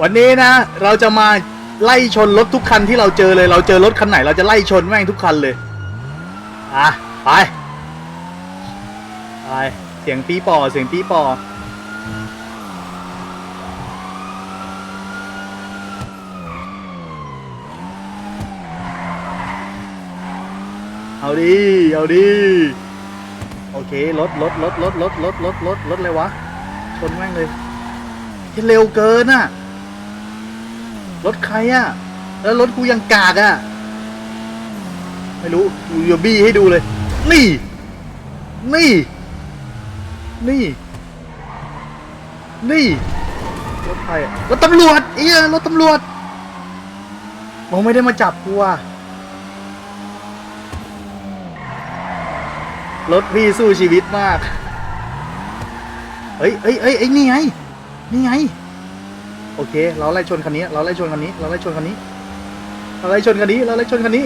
วันนี้นะ เราจะมาไล่ชนรถทุกคันที่เราเจอเลย เราเจอรถคันไหน เราจะไล่ชนแม่งทุกคันเลย อะ ไป ไป เสียงปีปอเสียงปีปอเอาดิ เอาดิ โอเครถรถรถรถรถรถรถรถรถอะไรวะ ชนแม่งเลยเฮ้ยเร็วเกินอะ รถใครอะแล้วรถกูยังกากอะไม่รู้กูจะบี้ให้ดูเลย นี่ นี่ นี่ นี่รถใครรถตำรวจเอียรถตำรวจมึงไม่ได้มาจับกูอะรถพี่สู้ชีวิตมาก เฮ้ยเฮ้ยเฮ้ยเอ้ยนี่ไง นี่ไง โอเค เราไล่ชนคันนี้ เราไล่ชนคันนี้ เราไล่ชนคันนี้ เราไล่ชนคันนี้ เราไล่ชนคันนี้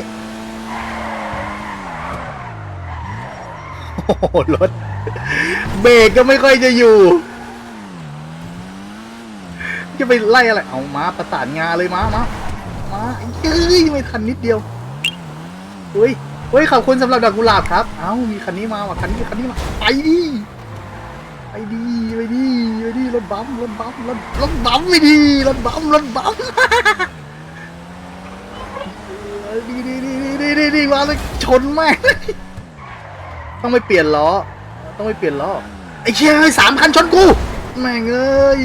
โอ้โหรถ เบรกก็ไม่ค่อยจะอยู่ จะไปไล่อะไร เอามาประสานงาเลยมามามาเฮ้ยไม่ทันนิดเดียวเฮ้ยเฮ้ยขอบคุณสำหรับดอกกุหลาบครับ เอ้ามีคันนี้มาว่ะคันนี้คันนี้มา ไปดิ ดีไปดีไปดีรถบัมป์รถบัมป์รถรถบัมป์ไม่ดีรถบัมป์รถบัมป์ดีดีดีดีดีดีดีมาเลยชนแม่งต้องไปเปลี่ยนล้อต้องไปเปลี่ยนล้อไอ้เชี่ยสามคันชนกูแม่งเอ้ย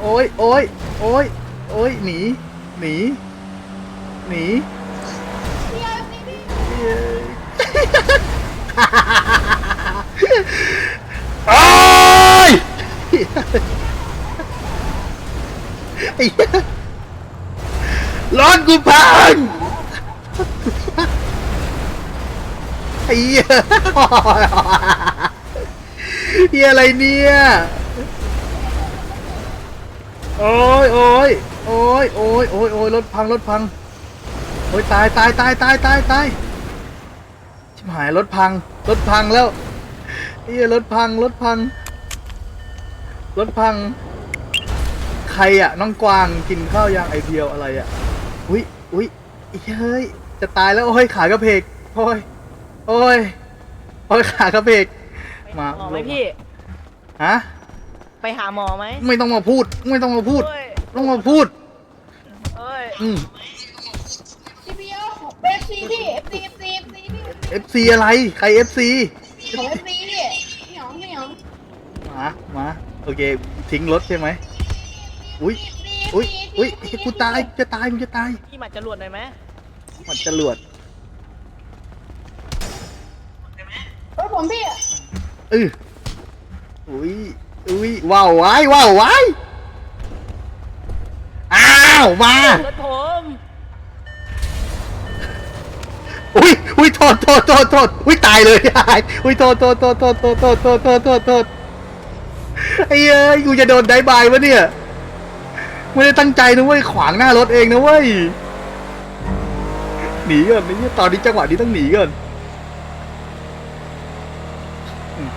โอ้ยโอ้ยโอ้ยโอ้ยหนีหนีหนี โอ้ยไอ้เหี้ยร้อนกูพังไอ้เหี้ยเหี้ยอะไรเนี่ย โอ้ยโอ้ยโอ้ยโอ้ยโอ้ยโอ้ยรถพังรถพัง โอ้ยตายตายตายตายตายตายชิบหายรถพังรถพังแล้ว เหี้ยรถพังรถพัง รถพัง ใครอะ น้องกวางกินข้าวยางไอเพียวอะไรอะ อุ้ยอุ้ยเฮ้ย จะตายแล้ว โอ้ยขากระเพกโอ้ย โอ้ย โอ้ยขากระเพก มาหมอไหมพี่ ฮะ ไปหาหมอไหม ไม่ต้องมาพูด ไม่ต้องมาพูดเอ้ยต้องมาพูดเอ้ยอืมทีพีเอของเอฟซีพี่เอฟซีเอฟซีเอฟซีพี่ FC อะไร ใคร FC ของเอฟซีพี่เหนียวเหนียว มา มา โอเค ทิ้งรถใช่ไหมอุ้ยอุ้ยอุ้ยเฮ้ยกูตายจะตายกูจะตายพี่หมัดจรวดหน่อยไหมมันจรวดรถผมพี่เอออุ้ยอุ้ยว้าวไว้ว้าวไว้อ้าวมารถผมอุ้ยอุ้ยโทษโทษโทษโทษอุ้ยตายเลยตายอุ้ยโทษโทษโทษโทษโทษโทษโทษโทษโทษโทษ ไอ้เอ้ยกูจะโดนได้บายวะเนี่ยไม่ได้ตั้งใจนะเว้ยขวางหน้ารถเองนะเว้ยหนีก่อนไอ้เนี่ยตอนนี้จังหวะนี้ต้องหนีก่อนอืม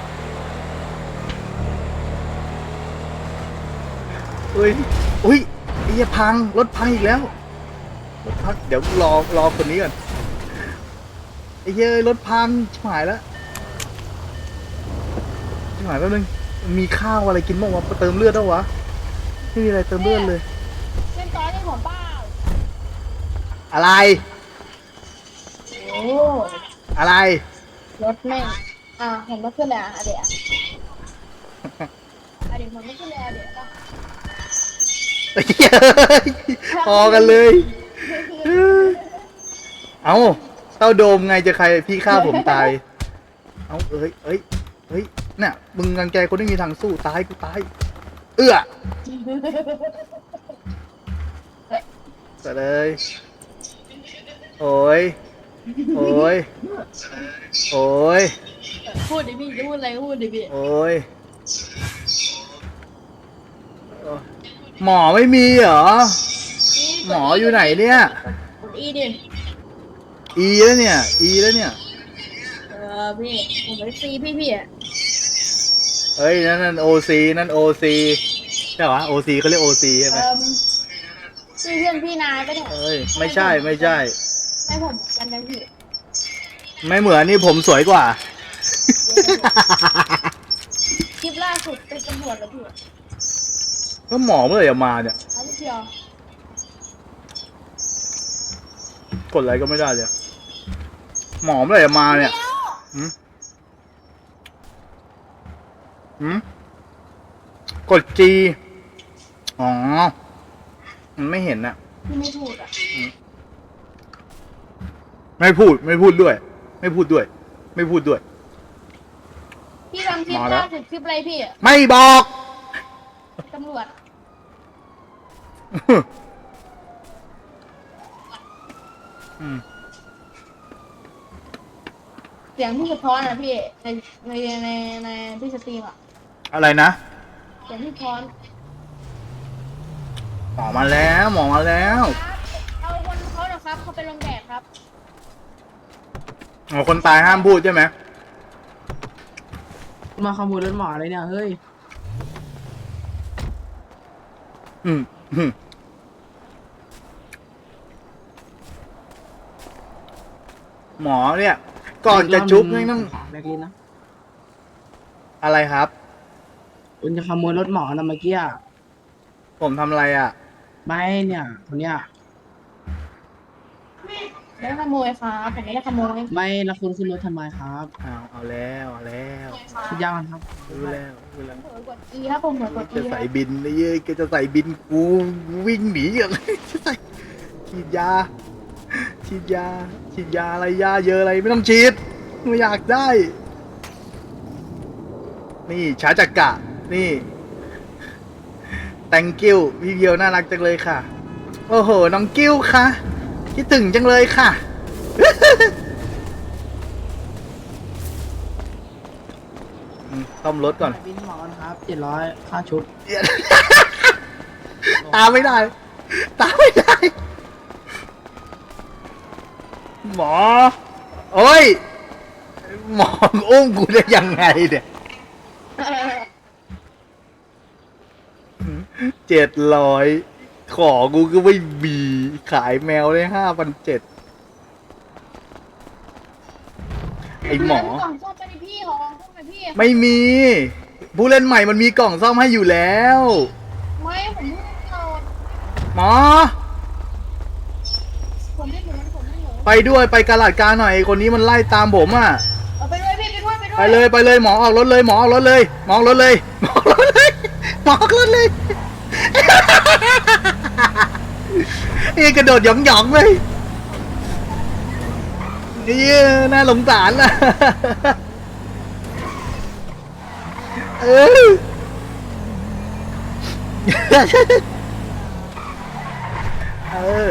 อุ้ยอุ้ยไอ้เหี้ยพังรถพังอีกแล้วรถพังเดี๋ยวรอรอคนนี้ก่อนไอ้เหี้ยรถพังหายแล้วหายแป๊บนึง มีข้าวอะไรกินบ้างวะเติมเลือดแล้ววะไม่มีอะไรเติมเลือดเลยเส้นก้อนให้ผมเปล่าอะไร โอ้อะไร รถแม่งอ่าผมไม่ขึ้นเลยอะเดี๋ยวอะเดี๋ยวผมไม่ขึ้นเลยอะเดี๋ยวก็เฮ้ยพอกันเลย เอาเต้าโดมไงจะใครพี่ฆ่าผมตาย เอาเอ้ยเอ้ยเฮ้ย เนี่ยมึงรังแกคนที่มีทางสู้ตายกูตาย เอื้อไปเลย โอ้ย โอ้ย โอ้ย พูดดิพี่จะพูดอะไรก็พูดดิพี่โอ้ย หมอไม่มีเหรอ หมออยู่ไหนเนี่ย กดอีดิอีแล้วเนี่ย อีแล้วเนี่ย เออพี่ผมไปฟรีพี่พี่อะ เเอ้ย นั่นนั่นโอซีนั่นโอซีใช่ปะโอซีเขาเรียกโอซีใช่ไหมเอ่มชื่อเพื่อนพี่นายไปะเนี่ยเอ้ย ไม่ใช่ไม่ใช่ ไม่ผมกันนะพี่ไม่เหมือนนี่ผมสวยกว่า คลิปล่าสุดเป็นตำรวจแล้วพี่ก็หมอเมื่อไหร่จะมาเนี่ยเอาพี่เพียวกดอะไรก็ไม่ได้เลย หมอเมื่อไหร่จะมาเนี่ยหืม หืมกดจีอ๋อ มันไม่เห็นนะพี่ไม่ถูกอะไม่พูด ไม่พูดด้วย ไม่พูดด้วย ไม่พูดด้วย พี่ทำคลิปมาแล้วล่าสุดคลิปอะไรพี่อะไม่บอก ตำรวจ อืม เสียงพี่สะท้อนอะพี่ในในในในพี่สตรีมอะ อะไรนะเสียงพี่สะท้อนหมอมาแล้วหมอมาแล้วครับเอาคนเขาหนะครับเขาไปลงแดดครับ อ๋อคนตายห้ามพูดใช่ไหมมาขโมยรถหมอเลยเนี่ยเฮ้ยอืมอืมหมอเนี่ย ก่อนจะชุบนี่ต้องแบกลินนะอะไรครับ คุณจะขโมยรถหมอนะเมื่อกี้อะผมทำอะไรอะ ไม่เนี่ยคนเนี้ยไม่ได้ขโมยครับผมไม่ได้ขโมยไม่แล้วคุณขึ้นรถทำไมครับเอาเอาแล้วเอาแล้วคิดยากมันครับรู้แล้วรู้แล้วเผลอกด E ครับผมเผลอกด E จะคใส่รับบินนะเย้ยแกจะใส่บินกูวิ่งหนีอย่างจะใส่ฉีดยาฉีดยาฉีดยาอะไรยาเยอะอะไรไม่ต้องฉีดไม่อยากได้ นี่ช้าจักกะ นี่ thank you พี่เดียวน่ารักจังเลยค่ะ โอ้โห น้องกิ้วค่ะคิดถึงจังเลยค่ะอืมซ่อมรถก่อน บินหมอนะครับเจ็ดร้อยค่าชุด ตามไม่ได้ ตามไม่ได้ หมอ โอ้ย หมออุ้มกูได้ยังไงเนี่ย เจ็ดร้อยขอกูก็ไม่มีขายแมวได้ห้าพันเจ็ดไอหมอ กล่องส้มไปดิพี่ของส้มไปพี่ ไม่มี ผู้เล่นใหม่มันมีกล่องซ่อมให้อยู่แล้ว ไม่ผมไม่ได้โหลดหมอ ผมไม่ถึงผมไม่หนูไปด้วยไปกาลาดกลางหน่อยคนนี้มันไล่ตามผมอะ เอาไปด้วยพี่ไปด้วยไปด้วยไปเลยไปเลยหมอออกรถเลยหมอออกรถเลยหมอออกรถเลยหมอออกรถเลยหมอออกรถเลย นี่กระโดดหยองหยองๆเลยนี่น่าสงสารล่ะเออเออ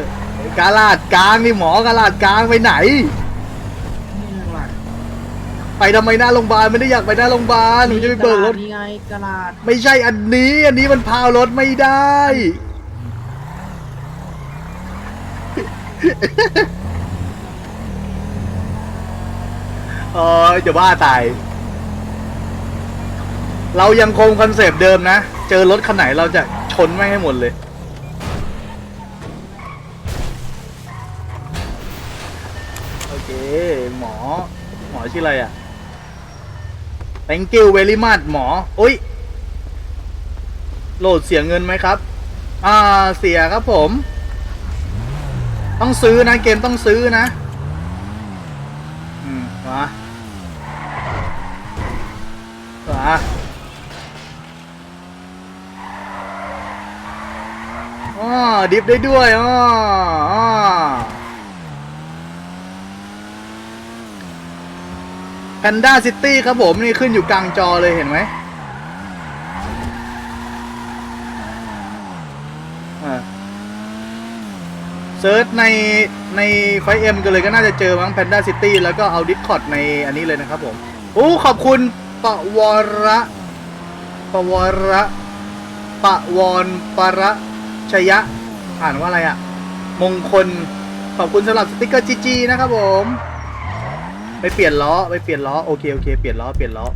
กาลาดกลางนี่หมอกาลาดกลางไปไหนนี่หลักไปทำไมหน้าโรงพยาบาลไม่ได้อยากไปหน้าโรงพยาบาลหนูจะไปเบิกรถนี่ไงกระดาษไม่ใช่อันนี้ อันนี้มันพาวรถไม่ได้ เออจะบ้าตาย เรายังคงคอนเซปต์เดิมนะ เจอรถคันไหนเราจะชนไม่ให้หมดเลย โอเค หมอ หมอชื่ออะไรอะ thank you very much หมอ อุ้ย โหลดเสียเงินไหมครับ อ่า เสียครับผม ต้องซื้อนะเกมต้องซื้อนะ อืมมามาอ๋อดิฟได้ด้วยอ๋ออ๋อแพนด้าซิตี้ครับผม นี่ขึ้นอยู่กลางจอเลยเห็นไหม เซิร์ชในในไฟเอ็มกันเลยก็น่าจะเจอมั้งแพนด้าซิตี้แล้วก็เอาดิสคอดในอันนี้เลยนะครับผมโอ้ขอบคุณปะวระปะวระปะวรประชยะ อ่านว่าอะไรอะมงคล ขอบคุณสำหรับสติกเกอร์จีจีนะครับผม ไปเปลี่ยนล้อไปเปลี่ยนล้อโอเคโอเคเปลี่ยนล้อเปลี่ยนล้อ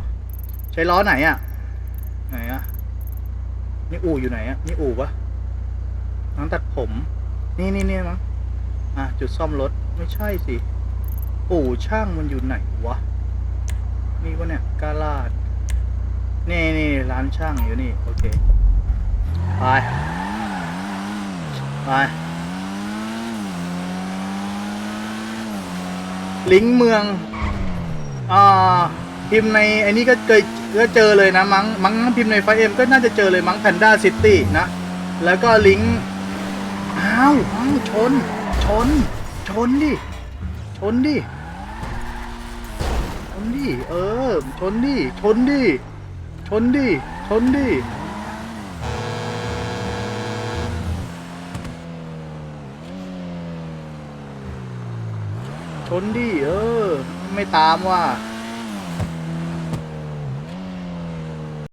ใช้ล้อไหนอะไหนอะนี่อู่อยู่ไหนอะนี่อู่ปะร้านตัดผม นี่นี่นี่มั้งอะ จุดซ่อมรถ ไม่ใช่สิอู่ช่างมันอยู่ไหนวะ นี่ปะเนี่ยกาลาด นี่นี่ร้านช่างอยู่นี่ โอเค ไป ไป ลิงเมือง อ่า พิมพ์ในไอ้นี่ก็เคยก็เจอเลยนะ มั้ง มั้งพิมพ์ในไฟเอ็มก็น่าจะเจอเลยมั้งแพนด้าซิตี้นะ แล้วก็ลิงก์ อ้าวอ้าวชน ชน ชนดิ ชนดิ ชนดิ เออ ชนดิ ชนดิ ชนดิ ชนดิ ชนดิ เออ ไม่ตามว่ะ